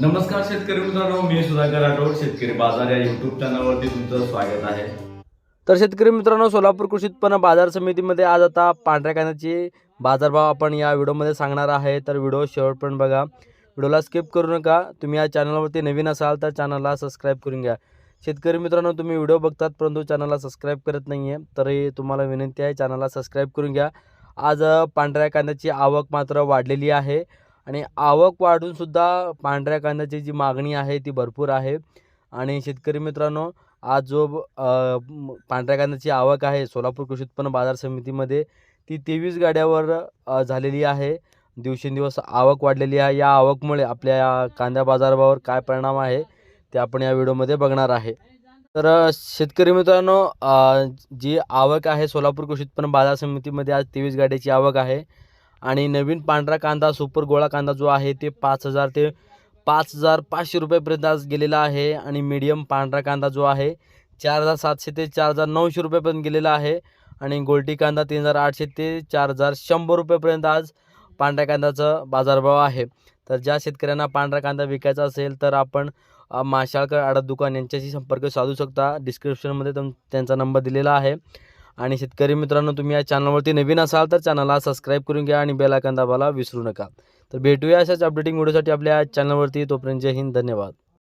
शंकर राठोड शेतकरी बाजार या युट्यूब चॅनलवरती तुमचं स्वागत आहे. तर शेतकरी मित्रांनो सोलापूर कृषी उत्पन्न बाजार समितीमध्ये आज आता पांढऱ्या कांद्याचे बाजारभाव आपण या व्हिडिओमध्ये सांगणार आहे. तर व्हिडिओ शेवटपर्यंत बघा. व्हिडिओला स्किप करू नका. तुम्ही या चॅनलवरती नवीन असाल तर चॅनलला सबस्क्राईब करून घ्या. शेतकरी मित्रांनो तुम्ही व्हिडिओ बघतात परंतु चॅनलला सबस्क्राईब करत नाही आहे तरी तुम्हाला विनंती आहे चॅनलला सबस्क्राईब करून घ्या. आज पांढऱ्या कांद्याची आवक मात्र वाढलेली आहे. आणि आवक वाढूनसुद्धा पांढऱ्या कांद्याची जी मागणी आहे ती भरपूर आहे. आणि शेतकरी मित्रांनो आज जो पांढऱ्या कांद्याची आवक आहे सोलापूर कृषी उत्पन्न बाजार समितीमध्ये ती तेवीस गाड्यावर झालेली आहे. दिवसेंदिवस आवक वाढलेली आहे. या आवकमुळे आपल्या कांदा कांद्या बाजारभावावर काय परिणाम आहे ते आपण या व्हिडिओमध्ये बघणार आहे. तर शेतकरी मित्रांनो जी आवक आहे सोलापूर कृषी उत्पन्न बाजार समितीमध्ये आज तेवीस गाड्याची आवक आहे. आणि नवीन पांढरा कांदा सुपर गोळा कांदा जो आहे ते पाच हजार ते पाच हजार पाचशे रुपयेपर्यंत आज गेलेला आहे. आणि मीडियम पांढरा कांदा जो आहे चार हजार सातशे ते चार हजार नऊशे रुपयेपर्यंत गेलेला आहे. आणि गोल्टी कांदा तीन हजार आठशे ते चार हजार शंभर रुपयेपर्यंत आज पांढऱ्या कांद्याचा बाजारभाव आहे. तर ज्या शेतकऱ्यांना पांढरा कांदा विकायचा असेल तर आपण माशाळकर आडत दुकान यांच्याशी संपर्क साधू शकता. डिस्क्रिप्शनमध्ये तुम त्यांचा नंबर दिलेला आहे. आणि शेतकरी मित्रांनो तुम्ही या चॅनलवरती नवीन असाल तर चॅनलला सबस्क्राईब करून घ्या आणि बेलायकन आयकॉन दाबायला विसरू नका. तर भेटूया अशाच अपडेटिंग व्हिडिओसाठी आपल्या चॅनलवरती तोपर्यंत जय हिंद धन्यवाद.